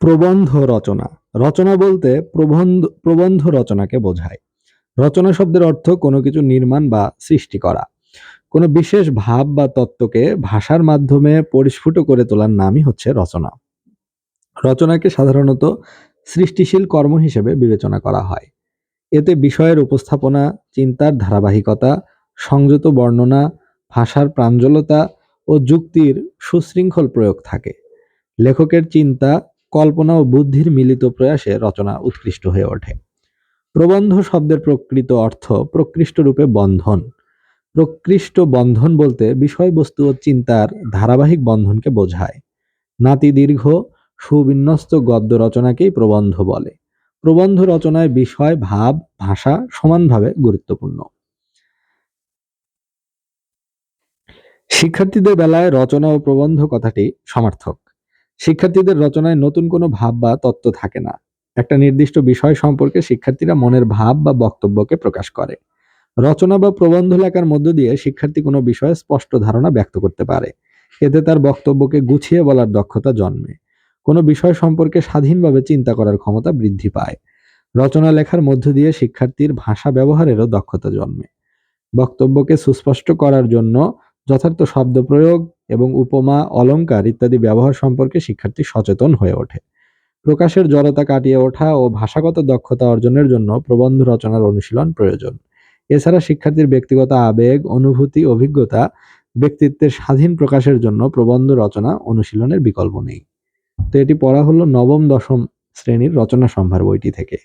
প্রবন্ধ রচনা। রচনা বলতে প্রবন্ধ প্রবন্ধ রচনাকে বোঝায়। রচনা শব্দের অর্থ কোনো কিছু নির্মাণ বা সৃষ্টি করা। কোনো বিশেষ ভাব বা তত্ত্বকে ভাষার মাধ্যমে পরিস্ফুট করে তোলার নামই হচ্ছে রচনা। রচনাকে সাধারণত সৃষ্টিশীল কর্ম হিসেবে বিবেচনা করা হয়। এতে বিষয়ের উপস্থাপনা, চিন্তার ধারাবাহিকতা, সংযত বর্ণনা, ভাষার প্রাঞ্জলতা ও যুক্তির সুশৃঙ্খল প্রয়োগ থাকে। লেখকের চিন্তা কল্পনা ও বুদ্ধির মিলিত প্রয়াসে রচনা উৎকৃষ্ট হয়ে ওঠে। প্রবন্ধ শব্দের প্রকৃত অর্থ প্রকৃষ্ট রূপে বন্ধন। প্রকৃষ্ট বন্ধন বলতে বিষয়বস্তু ও চিন্তার ধারাবাহিক বন্ধনকে বোঝায়। নাতি দীর্ঘ, সুবিন্যস্ত গদ্য রচনাকেই প্রবন্ধ বলে। প্রবন্ধ রচনায় বিষয়, ভাব, ভাষা সমানভাবে গুরুত্বপূর্ণ। শিক্ষার্থীদের বেলায় রচনা ও প্রবন্ধ কথাটি সমার্থক। শিক্ষার্থীদের রচনায় নতুন কোনো ভাব বা তত্ত্ব থাকে না। একটা নির্দিষ্ট বিষয় সম্পর্কে শিক্ষার্থীরা মনের ভাব বা বক্তব্যকে প্রকাশ করে। রচনা বা প্রবন্ধ লেখার মধ্য দিয়ে শিক্ষার্থী কোনো বিষয়ে স্পষ্ট ধারণা ব্যক্ত করতে পারে। এতে তার বক্তব্যকে গুছিয়ে বলার দক্ষতা জন্মে। কোনো বিষয় সম্পর্কে স্বাধীনভাবে চিন্তা করার ক্ষমতা বৃদ্ধি পায়। রচনা লেখার মধ্য দিয়ে শিক্ষার্থীর ভাষা ব্যবহারেরও দক্ষতা জন্মে। বক্তব্যকে সুস্পষ্ট করার জন্য যথার্থ শব্দ প্রয়োগ এবং উপমা, অলংকার ইত্যাদি ব্যবহার সম্পর্কে শিক্ষার্থী সচেতন হয়ে ওঠে। প্রকাশের জড়তা কাটিয়ে ওঠা ও ভাষাগত দক্ষতা অর্জনের জন্য প্রবন্ধ রচনার অনুশীলন প্রয়োজন। এছাড়া শিক্ষার্থীর ব্যক্তিগত আবেগ, অনুভূতি, অভিজ্ঞতা, ব্যক্তিত্বের স্বাধীন প্রকাশের জন্য প্রবন্ধ রচনা অনুশীলনের বিকল্প নেই। তো এটি পড়া হলো নবম, দশম শ্রেণির রচনা সম্ভার বইটি থেকে।